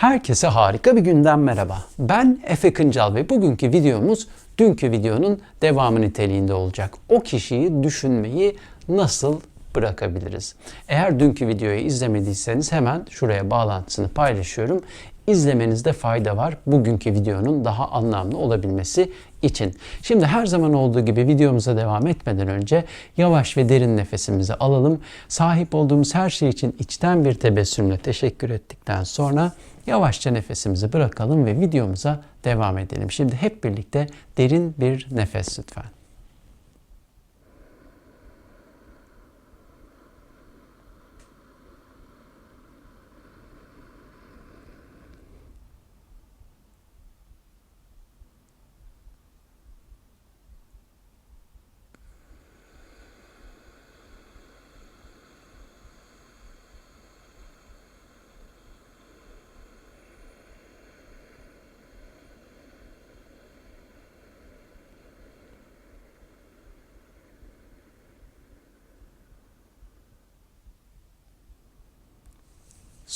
Herkese harika bir günden merhaba. Ben Efe Kıncal ve bugünkü videomuz dünkü videonun devamı niteliğinde olacak. O kişiyi düşünmeyi nasıl bırakabiliriz? Eğer dünkü videoyu izlemediyseniz hemen şuraya bağlantısını paylaşıyorum. İzlemenizde fayda var bugünkü videonun daha anlamlı olabilmesi için. Şimdi her zaman olduğu gibi videomuza devam etmeden önce yavaş ve derin nefesimizi alalım. Sahip olduğumuz her şey için içten bir tebessümle teşekkür ettikten sonra yavaşça nefesimizi bırakalım ve videomuza devam edelim. Şimdi hep birlikte derin bir nefes lütfen.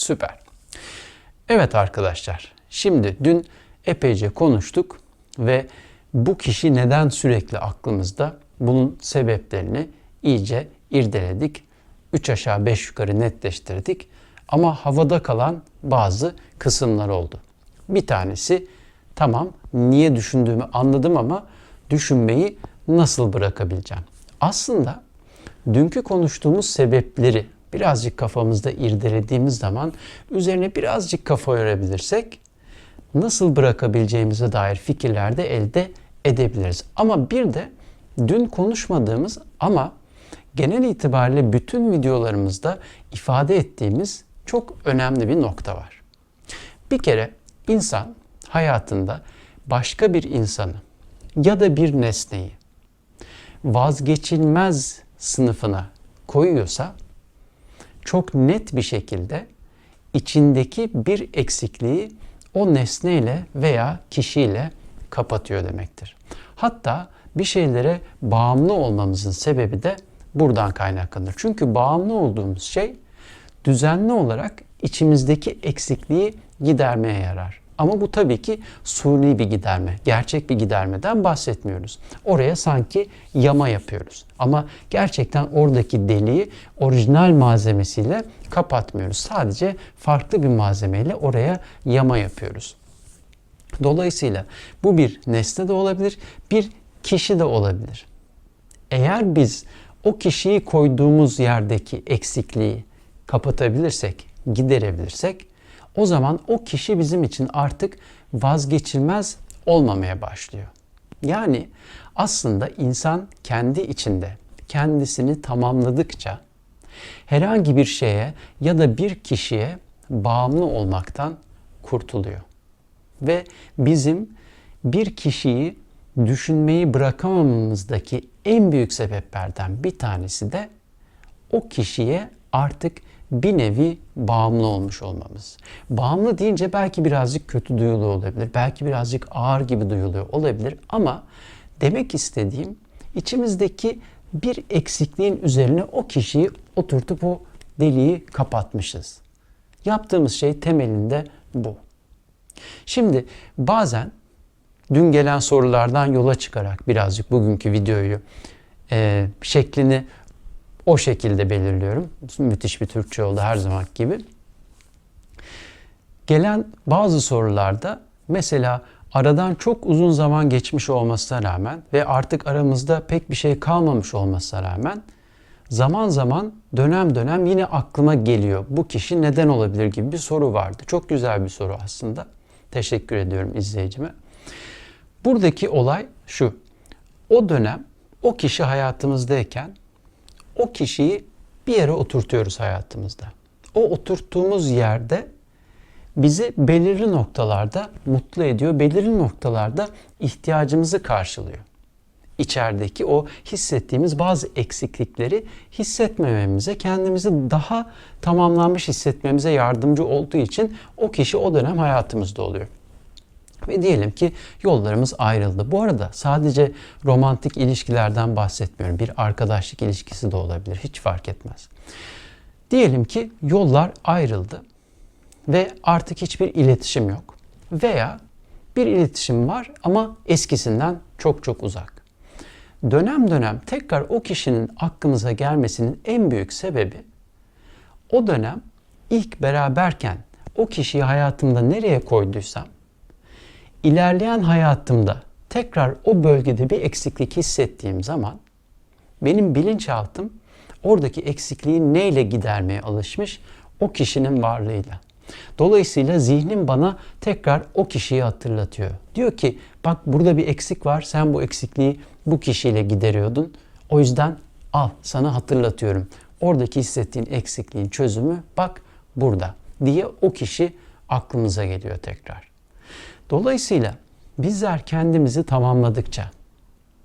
Süper. Evet arkadaşlar, şimdi dün epeyce konuştuk ve bu kişi neden sürekli aklımızda? Bunun sebeplerini iyice irdeledik. Üç aşağı beş yukarı netleştirdik. Ama havada kalan bazı kısımlar oldu. Bir tanesi tamam niye düşündüğümü anladım ama düşünmeyi nasıl bırakabileceğim? Aslında dünkü konuştuğumuz sebepleri birazcık kafamızda irdelediğimiz zaman üzerine birazcık kafa yorabilirsek nasıl bırakabileceğimize dair fikirler de elde edebiliriz. Ama bir de dün konuşmadığımız ama genel itibariyle bütün videolarımızda ifade ettiğimiz çok önemli bir nokta var. Bir kere insan hayatında başka bir insanı ya da bir nesneyi vazgeçilmez sınıfına koyuyorsa çok net bir şekilde içindeki bir eksikliği o nesneyle veya kişiyle kapatıyor demektir. Hatta bir şeylere bağımlı olmamızın sebebi de buradan kaynaklanır. Çünkü bağımlı olduğumuz şey düzenli olarak içimizdeki eksikliği gidermeye yarar. Ama bu tabii ki suni bir giderme, gerçek bir gidermeden bahsetmiyoruz. Oraya sanki yama yapıyoruz. Ama gerçekten oradaki deliği orijinal malzemesiyle kapatmıyoruz. Sadece farklı bir malzemeyle oraya yama yapıyoruz. Dolayısıyla bu bir nesne de olabilir, bir kişi de olabilir. Eğer biz o kişiyi koyduğumuz yerdeki eksikliği kapatabilirsek, giderebilirsek o zaman o kişi bizim için artık vazgeçilmez olmamaya başlıyor. Yani aslında insan kendi içinde kendisini tamamladıkça herhangi bir şeye ya da bir kişiye bağımlı olmaktan kurtuluyor. Ve bizim bir kişiyi düşünmeyi bırakamamamızdaki en büyük sebeplerden bir tanesi de o kişiye artık bir nevi bağımlı olmuş olmamız. Bağımlı deyince belki birazcık kötü duyuluyor olabilir. Belki birazcık ağır gibi duyuluyor olabilir ama demek istediğim içimizdeki bir eksikliğin üzerine o kişiyi oturtup o deliği kapatmışız. Yaptığımız şey temelinde bu. Şimdi bazen dün gelen sorulardan yola çıkarak birazcık bugünkü videoyu e, şeklini o şekilde belirliyorum. Müthiş bir Türkçe oldu her zaman gibi. Gelen bazı sorularda mesela aradan çok uzun zaman geçmiş olmasına rağmen ve artık aramızda pek bir şey kalmamış olmasına rağmen zaman zaman dönem dönem yine aklıma geliyor. Bu kişi neden olabilir gibi bir soru vardı. Çok güzel bir soru aslında. Teşekkür ediyorum izleyicime. Buradaki olay şu. O dönem o kişi hayatımızdayken o kişiyi bir yere oturtuyoruz hayatımızda. O oturttuğumuz yerde bizi belirli noktalarda mutlu ediyor, belirli noktalarda ihtiyacımızı karşılıyor. İçerideki o hissettiğimiz bazı eksiklikleri hissetmememize, kendimizi daha tamamlanmış hissetmemize yardımcı olduğu için o kişi o dönem hayatımızda oluyor. Ve diyelim ki yollarımız ayrıldı. Bu arada sadece romantik ilişkilerden bahsetmiyorum. Bir arkadaşlık ilişkisi de olabilir. Hiç fark etmez. Diyelim ki yollar ayrıldı. ve artık hiçbir iletişim yok. Veya bir iletişim var ama eskisinden çok çok uzak. Dönem dönem tekrar o kişinin aklımıza gelmesinin en büyük sebebi o dönem ilk beraberken o kişiyi hayatımda nereye koyduysam ilerleyen hayatımda tekrar o bölgede bir eksiklik hissettiğim zaman benim bilinçaltım oradaki eksikliği neyle gidermeye alışmış? O kişinin varlığıyla. Dolayısıyla zihnim bana tekrar o kişiyi hatırlatıyor. Diyor ki bak burada bir eksik var. Sen bu eksikliği bu kişiyle gideriyordun. O yüzden al sana hatırlatıyorum. Oradaki hissettiğin eksikliğin çözümü bak burada diye o kişi aklımıza geliyor tekrar. Dolayısıyla bizler kendimizi tamamladıkça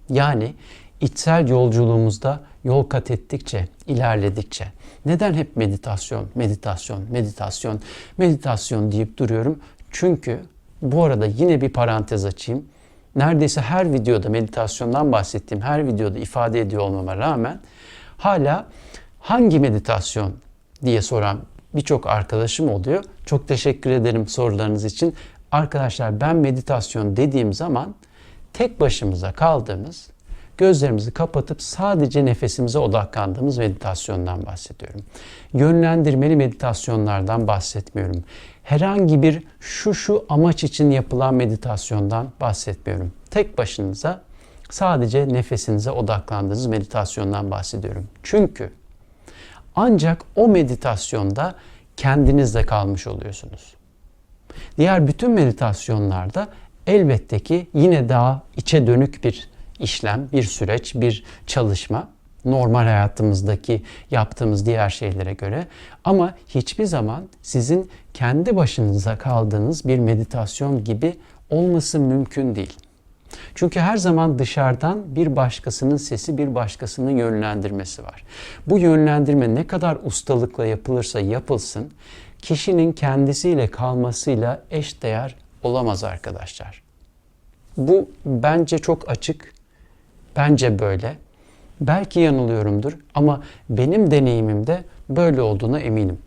yani içsel yolculuğumuzda yol kat ettikçe, ilerledikçe neden hep meditasyon, meditasyon, meditasyon, meditasyon deyip duruyorum? Çünkü bu arada yine bir parantez açayım. Neredeyse her videoda meditasyondan bahsettiğim her videoda ifade ediyor olmama rağmen hala hangi meditasyon diye soran birçok arkadaşım oluyor. Çok teşekkür ederim sorularınız için. Arkadaşlar ben meditasyon dediğim zaman tek başımıza kaldığımız, gözlerimizi kapatıp sadece nefesimize odaklandığımız meditasyondan bahsediyorum. Yönlendirmeli meditasyonlardan bahsetmiyorum. Herhangi bir şu şu amaç için yapılan meditasyondan bahsetmiyorum. Tek başınıza sadece nefesinize odaklandığınız meditasyondan bahsediyorum. Çünkü ancak o meditasyonda kendinizle kalmış oluyorsunuz. Diğer bütün meditasyonlarda elbette ki yine daha içe dönük bir işlem, bir süreç, bir çalışma normal hayatımızdaki yaptığımız diğer şeylere göre ama hiçbir zaman sizin kendi başınıza kaldığınız bir meditasyon gibi olması mümkün değil. Çünkü her zaman dışarıdan bir başkasının sesi, bir başkasının yönlendirmesi var. Bu yönlendirme ne kadar ustalıkla yapılırsa yapılsın, kişinin kendisiyle kalmasıyla eş değer olamaz arkadaşlar. Bu bence çok açık. Bence böyle. Belki yanılıyorumdur ama benim deneyimimde böyle olduğuna eminim.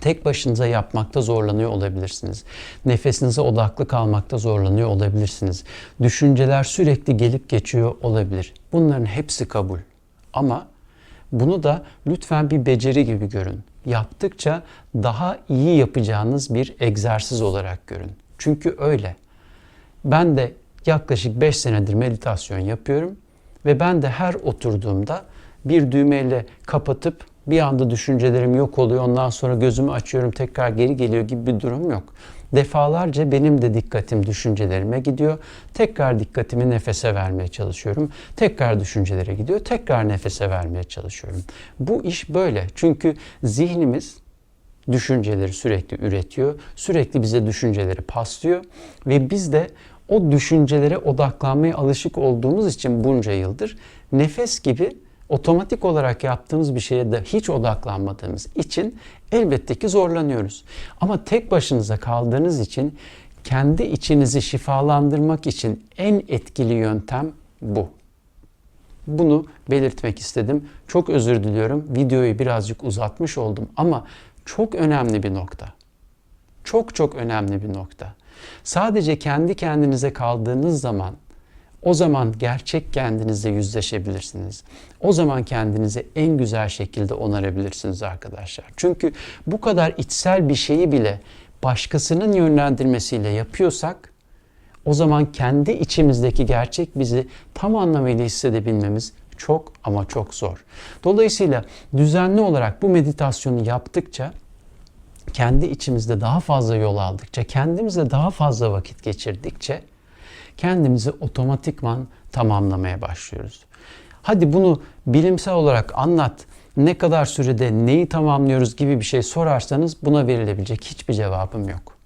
Tek başınıza yapmakta zorlanıyor olabilirsiniz. Nefesinize odaklı kalmakta zorlanıyor olabilirsiniz. Düşünceler sürekli gelip geçiyor olabilir. Bunların hepsi kabul. Ama bunu da lütfen bir beceri gibi görün. Yaptıkça daha iyi yapacağınız bir egzersiz olarak görün. Çünkü öyle. Ben de yaklaşık 5 senedir meditasyon yapıyorum ve ben de her oturduğumda bir düğmeyle kapatıp bir anda düşüncelerim yok oluyor. Ondan sonra gözümü açıyorum tekrar geri geliyor gibi bir durum yok. Defalarca benim de dikkatim düşüncelerime gidiyor. Tekrar dikkatimi nefese vermeye çalışıyorum. Tekrar düşüncelere gidiyor. Tekrar nefese vermeye çalışıyorum. Bu iş böyle. Çünkü zihnimiz düşünceleri sürekli üretiyor. Sürekli bize düşünceleri paslıyor ve biz de o düşüncelere odaklanmaya alışık olduğumuz için bunca yıldır nefes gibi otomatik olarak yaptığımız bir şeye de hiç odaklanmadığımız için elbette ki zorlanıyoruz. Ama tek başınıza kaldığınız için kendi içinizi şifalandırmak için en etkili yöntem bu. Bunu belirtmek istedim. Çok özür diliyorum. Videoyu birazcık uzatmış oldum ama çok önemli bir nokta. Çok çok önemli bir nokta. Sadece kendi kendinize kaldığınız zaman o zaman gerçek kendinizle yüzleşebilirsiniz. O zaman kendinizi en güzel şekilde onarabilirsiniz arkadaşlar. Çünkü bu kadar içsel bir şeyi bile başkasının yönlendirmesiyle yapıyorsak o zaman kendi içimizdeki gerçek bizi tam anlamıyla hissedebilmemiz çok ama çok zor. Dolayısıyla düzenli olarak bu meditasyonu yaptıkça kendi içimizde daha fazla yol aldıkça, kendimizle daha fazla vakit geçirdikçe kendimizi otomatikman tamamlamaya başlıyoruz. Hadi bunu bilimsel olarak anlat. Ne kadar sürede neyi tamamlıyoruz gibi bir şey sorarsanız buna verilebilecek hiçbir cevabım yok.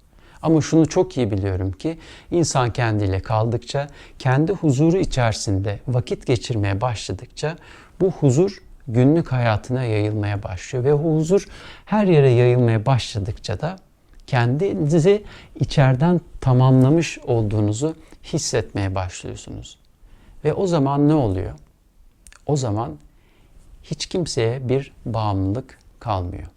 Ama şunu çok iyi biliyorum ki insan kendiyle kaldıkça, kendi huzuru içerisinde vakit geçirmeye başladıkça bu huzur günlük hayatına yayılmaya başlıyor ve huzur her yere yayılmaya başladıkça da kendinizi içeriden tamamlamış olduğunuzu hissetmeye başlıyorsunuz. Ve o zaman ne oluyor? O zaman hiç kimseye bir bağımlılık kalmıyor.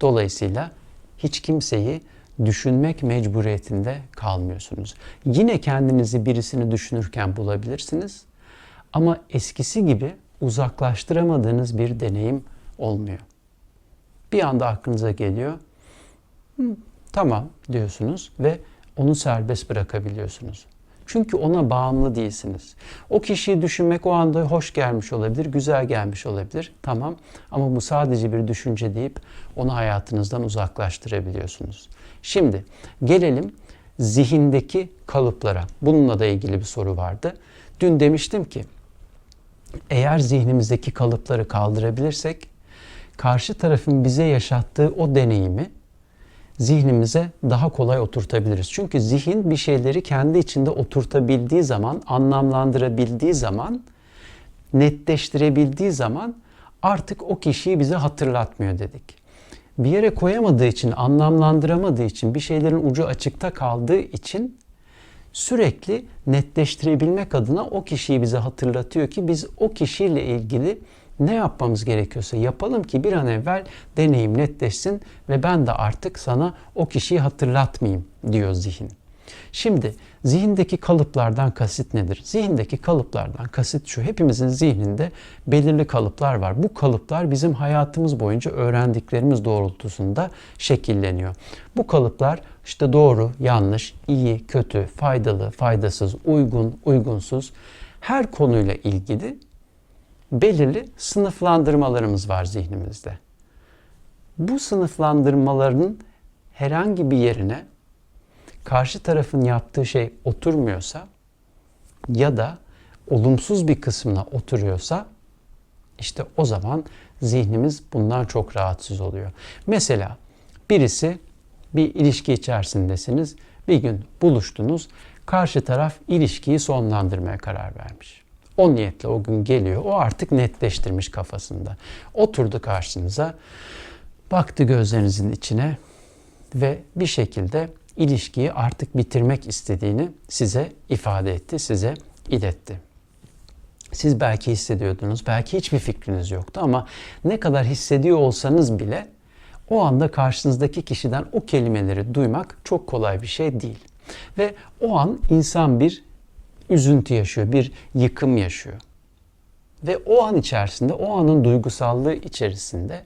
Dolayısıyla hiç kimseyi düşünmek mecburiyetinde kalmıyorsunuz. Yine kendinizi birisini düşünürken bulabilirsiniz ama eskisi gibi uzaklaştıramadığınız bir deneyim olmuyor. Bir anda aklınıza geliyor. "Hı, tamam diyorsunuz ve onu serbest bırakabiliyorsunuz. Çünkü ona bağımlı değilsiniz. O kişiyi düşünmek o anda hoş gelmiş olabilir, güzel gelmiş olabilir. Tamam ama bu sadece bir düşünce deyip onu hayatınızdan uzaklaştırabiliyorsunuz. Şimdi gelelim zihindeki kalıplara. Bununla da ilgili bir soru vardı. Dün demiştim ki eğer zihnimizdeki kalıpları kaldırabilirsek karşı tarafın bize yaşattığı o deneyimi zihnimize daha kolay oturtabiliriz. Çünkü zihin bir şeyleri kendi içinde oturtabildiği zaman, anlamlandırabildiği zaman, netleştirebildiği zaman artık o kişiyi bize hatırlatmıyor dedik. Bir yere koyamadığı için, anlamlandıramadığı için, bir şeylerin ucu açıkta kaldığı için sürekli netleştirebilmek adına o kişiyi bize hatırlatıyor ki biz o kişiyle ilgili ne yapmamız gerekiyorsa yapalım ki bir an evvel deneyim netleşsin ve ben de artık sana o kişiyi hatırlatmayayım diyor zihin. Şimdi zihindeki kalıplardan kasıt nedir? Zihindeki kalıplardan kasıt şu. Hepimizin zihninde belirli kalıplar var. Bu kalıplar bizim hayatımız boyunca öğrendiklerimiz doğrultusunda şekilleniyor. Bu kalıplar işte doğru, yanlış, iyi, kötü, faydalı, faydasız, uygun, uygunsuz her konuyla ilgili belirli sınıflandırmalarımız var zihnimizde. Bu sınıflandırmaların herhangi bir yerine karşı tarafın yaptığı şey oturmuyorsa ya da olumsuz bir kısmına oturuyorsa işte o zaman zihnimiz bundan çok rahatsız oluyor. Mesela birisi bir ilişki içerisindesiniz. Bir gün buluştunuz. Karşı taraf ilişkiyi sonlandırmaya karar vermiş. O niyetle o gün geliyor. O artık netleştirmiş kafasında. Oturdu karşınıza. Baktı gözlerinizin içine ve bir şekilde ilişkiyi artık bitirmek istediğini size ifade etti, size iletti. Siz belki hissediyordunuz, belki hiçbir fikriniz yoktu ama ne kadar hissediyor olsanız bile o anda karşınızdaki kişiden o kelimeleri duymak çok kolay bir şey değil. Ve o an insan bir üzüntü yaşıyor, bir yıkım yaşıyor. Ve o an içerisinde, o anın duygusallığı içerisinde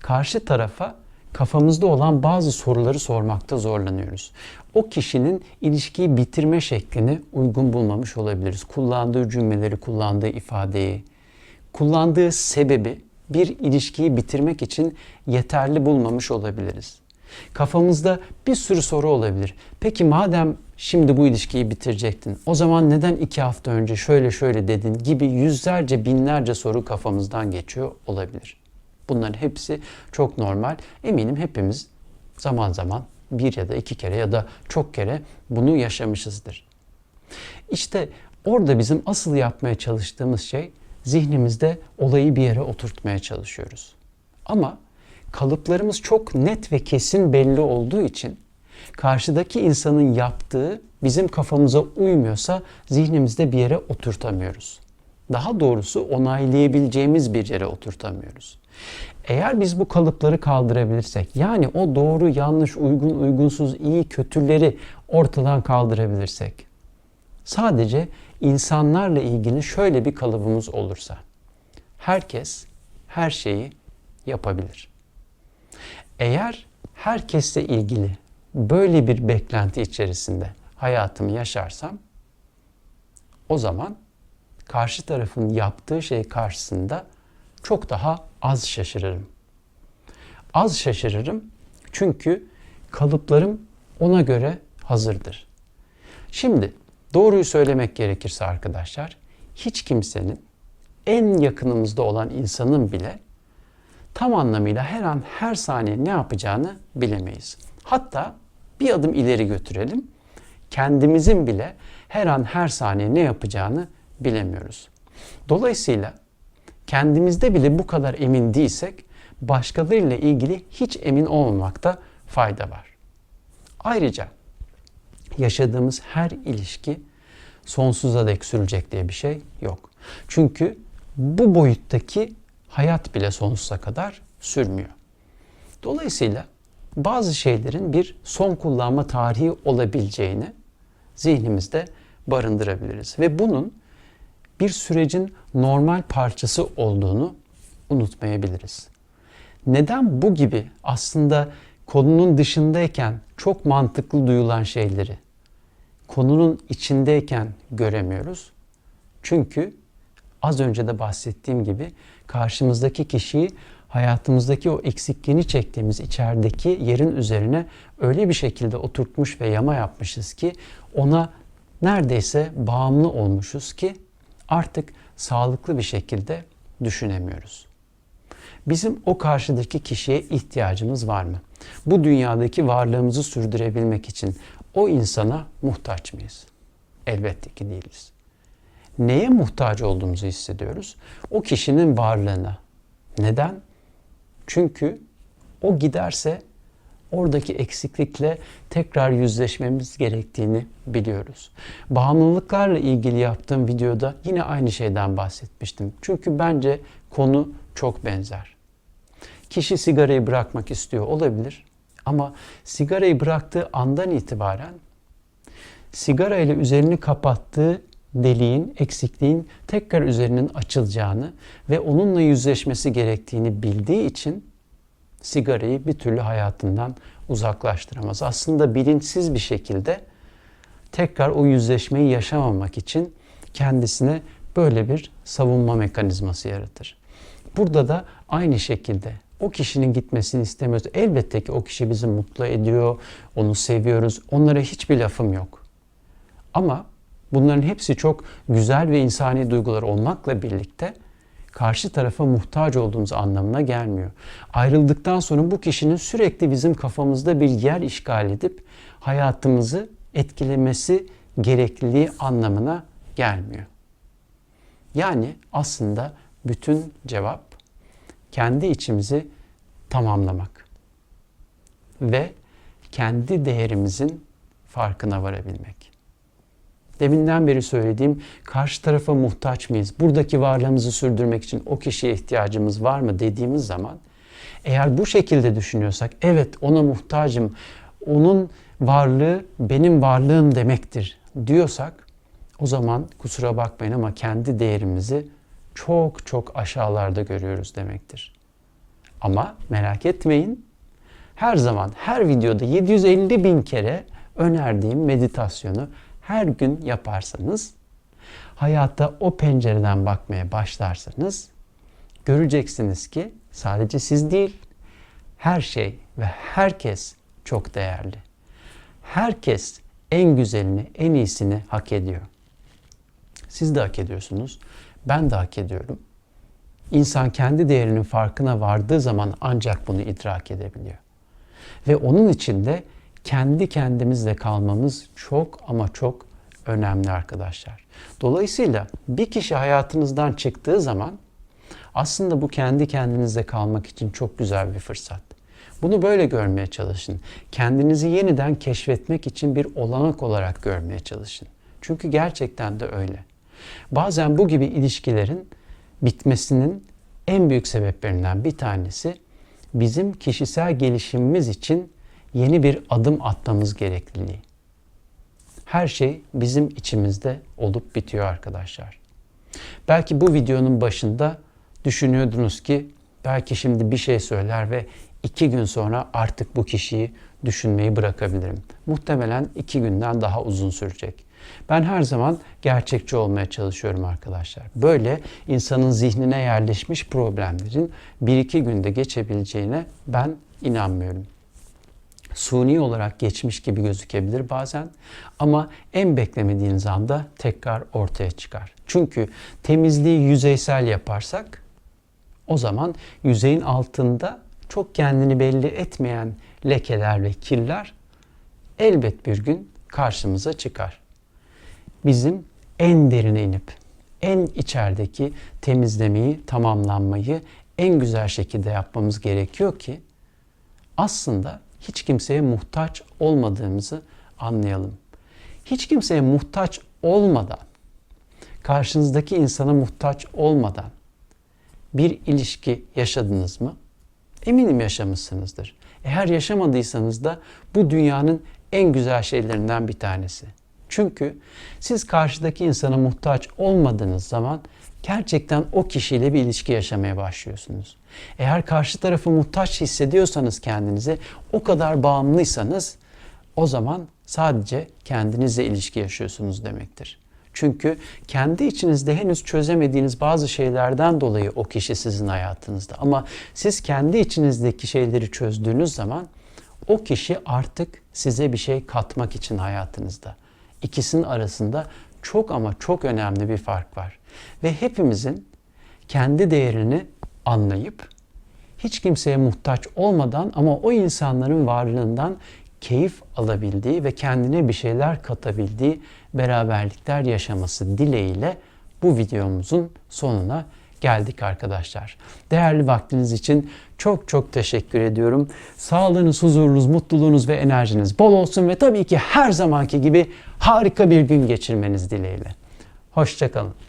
karşı tarafa kafamızda olan bazı soruları sormakta zorlanıyoruz. O kişinin ilişkiyi bitirme şeklini uygun bulmamış olabiliriz. Kullandığı cümleleri, kullandığı ifadeyi, kullandığı sebebi bir ilişkiyi bitirmek için yeterli bulmamış olabiliriz. Kafamızda bir sürü soru olabilir. Peki madem şimdi bu ilişkiyi bitirecektin, o zaman neden iki hafta önce şöyle şöyle dedin gibi yüzlerce binlerce soru kafamızdan geçiyor olabilir. Bunların hepsi çok normal. Eminim hepimiz zaman zaman bir ya da iki kere ya da çok kere bunu yaşamışızdır. İşte orada bizim asıl yapmaya çalıştığımız şey zihnimizde olayı bir yere oturtmaya çalışıyoruz. Ama kalıplarımız çok net ve kesin belli olduğu için karşıdaki insanın yaptığı bizim kafamıza uymuyorsa zihnimizde bir yere oturtamıyoruz. Daha doğrusu onaylayabileceğimiz bir yere oturtamıyoruz. Eğer biz bu kalıpları kaldırabilirsek, yani o doğru, yanlış, uygun, uygunsuz, iyi, kötüleri ortadan kaldırabilirsek, sadece insanlarla ilgili şöyle bir kalıbımız olursa, herkes her şeyi yapabilir. Eğer herkesle ilgili böyle bir beklenti içerisinde hayatımı yaşarsam, o zaman karşı tarafın yaptığı şey karşısında çok daha az şaşırırım. Az şaşırırım çünkü kalıplarım ona göre hazırdır. Şimdi doğruyu söylemek gerekirse arkadaşlar hiç kimsenin en yakınımızda olan insanın bile tam anlamıyla her an her saniye ne yapacağını bilemeyiz. Hatta bir adım ileri götürelim. Kendimizin bile her an her saniye ne yapacağını bilemiyoruz. Dolayısıyla kendimizde bile bu kadar emin değilsek başkalarıyla ilgili hiç emin olmamakta fayda var. Ayrıca yaşadığımız her ilişki sonsuza dek sürecek diye bir şey yok. Çünkü bu boyuttaki hayat bile sonsuza kadar sürmüyor. Dolayısıyla bazı şeylerin bir son kullanma tarihi olabileceğini zihnimizde barındırabiliriz. Ve bunun bir sürecin normal parçası olduğunu unutmayabiliriz. Neden bu gibi aslında konunun dışındayken çok mantıklı duyulan şeyleri konunun içindeyken göremiyoruz? Çünkü az önce de bahsettiğim gibi karşımızdaki kişiyi hayatımızdaki o eksikliğini çektiğimiz içerideki yerin üzerine öyle bir şekilde oturtmuş ve yama yapmışız ki ona neredeyse bağımlı olmuşuz ki artık sağlıklı bir şekilde düşünemiyoruz. Bizim o karşıdaki kişiye ihtiyacımız var mı? Bu dünyadaki varlığımızı sürdürebilmek için o insana muhtaç mıyız? Elbette ki değiliz. Neye muhtaç olduğumuzu hissediyoruz? O kişinin varlığına. Neden? Çünkü o giderse oradaki eksiklikle tekrar yüzleşmemiz gerektiğini biliyoruz. Bağımlılıklarla ilgili yaptığım videoda yine aynı şeyden bahsetmiştim. Çünkü bence konu çok benzer. Kişi sigarayı bırakmak istiyor olabilir ama sigarayı bıraktığı andan itibaren sigara ile üzerini kapattığı deliğin, eksikliğin tekrar üzerinin açılacağını ve onunla yüzleşmesi gerektiğini bildiği için sigarayı bir türlü hayatından uzaklaştıramaz. Aslında bilinçsiz bir şekilde tekrar o yüzleşmeyi yaşamamak için kendisine böyle bir savunma mekanizması yaratır. Burada da aynı şekilde o kişinin gitmesini istemiyoruz. Elbette ki o kişi bizi mutlu ediyor, onu seviyoruz. Onlara hiçbir lafım yok. Ama bunların hepsi çok güzel ve insani duygular olmakla birlikte karşı tarafa muhtaç olduğumuz anlamına gelmiyor. Ayrıldıktan sonra bu kişinin sürekli bizim kafamızda bir yer işgal edip hayatımızı etkilemesi gerekliliği anlamına gelmiyor. Yani aslında bütün cevap kendi içimizi tamamlamak ve kendi değerimizin farkına varabilmek. Deminden beri söylediğim karşı tarafa muhtaç mıyız? Buradaki varlığımızı sürdürmek için o kişiye ihtiyacımız var mı dediğimiz zaman eğer bu şekilde düşünüyorsak evet ona muhtacım. Onun varlığı benim varlığım demektir diyorsak o zaman kusura bakmayın ama kendi değerimizi çok çok aşağılarda görüyoruz demektir. Ama merak etmeyin her zaman her videoda 750 bin kere önerdiğim meditasyonu her gün yaparsanız, hayata o pencereden bakmaya başlarsanız göreceksiniz ki sadece siz değil, her şey ve herkes çok değerli. Herkes en güzelini, en iyisini hak ediyor. Siz de hak ediyorsunuz. Ben de hak ediyorum. İnsan kendi değerinin farkına vardığı zaman ancak bunu idrak edebiliyor. Ve onun için de kendi kendimizle kalmamız çok ama çok önemli arkadaşlar. Dolayısıyla bir kişi hayatınızdan çıktığı zaman aslında bu kendi kendinizle kalmak için çok güzel bir fırsat. Bunu böyle görmeye çalışın. Kendinizi yeniden keşfetmek için bir olanak olarak görmeye çalışın. Çünkü gerçekten de öyle. Bazen bu gibi ilişkilerin bitmesinin en büyük sebeplerinden bir tanesi bizim kişisel gelişimimiz için yeni bir adım atmamız gerekliliği. Her şey bizim içimizde olup bitiyor arkadaşlar. Belki bu videonun başında düşünüyordunuz ki belki şimdi bir şey söyler ve iki gün sonra artık bu kişiyi düşünmeyi bırakabilirim. Muhtemelen iki günden daha uzun sürecek. Ben her zaman gerçekçi olmaya çalışıyorum arkadaşlar. Böyle insanın zihnine yerleşmiş problemlerin bir iki günde geçebileceğine ben inanmıyorum suni olarak geçmiş gibi gözükebilir bazen ama en beklemediğiniz anda tekrar ortaya çıkar. Çünkü temizliği yüzeysel yaparsak o zaman yüzeyin altında çok kendini belli etmeyen lekeler ve kirler elbet bir gün karşımıza çıkar. Bizim en derine inip en içerideki temizlemeyi, tamamlanmayı en güzel şekilde yapmamız gerekiyor ki aslında hiç kimseye muhtaç olmadığımızı anlayalım. Hiç kimseye muhtaç olmadan, karşınızdaki insana muhtaç olmadan bir ilişki yaşadınız mı? Eminim yaşamışsınızdır. Eğer yaşamadıysanız da bu dünyanın en güzel şeylerinden bir tanesi. Çünkü siz karşıdaki insana muhtaç olmadığınız zaman gerçekten o kişiyle bir ilişki yaşamaya başlıyorsunuz. Eğer karşı tarafı muhtaç hissediyorsanız kendinizi, o kadar bağımlıysanız o zaman sadece kendinizle ilişki yaşıyorsunuz demektir. Çünkü kendi içinizde henüz çözemediğiniz bazı şeylerden dolayı o kişi sizin hayatınızda. Ama siz kendi içinizdeki şeyleri çözdüğünüz zaman o kişi artık size bir şey katmak için hayatınızda. İkisinin arasında çok ama çok önemli bir fark var. Ve hepimizin kendi değerini anlayıp hiç kimseye muhtaç olmadan ama o insanların varlığından keyif alabildiği ve kendine bir şeyler katabildiği beraberlikler yaşaması dileğiyle bu videomuzun sonuna geldik arkadaşlar. Değerli vaktiniz için çok çok teşekkür ediyorum. Sağlığınız, huzurunuz, mutluluğunuz ve enerjiniz bol olsun ve tabii ki her zamanki gibi harika bir gün geçirmeniz dileğiyle. Hoşçakalın.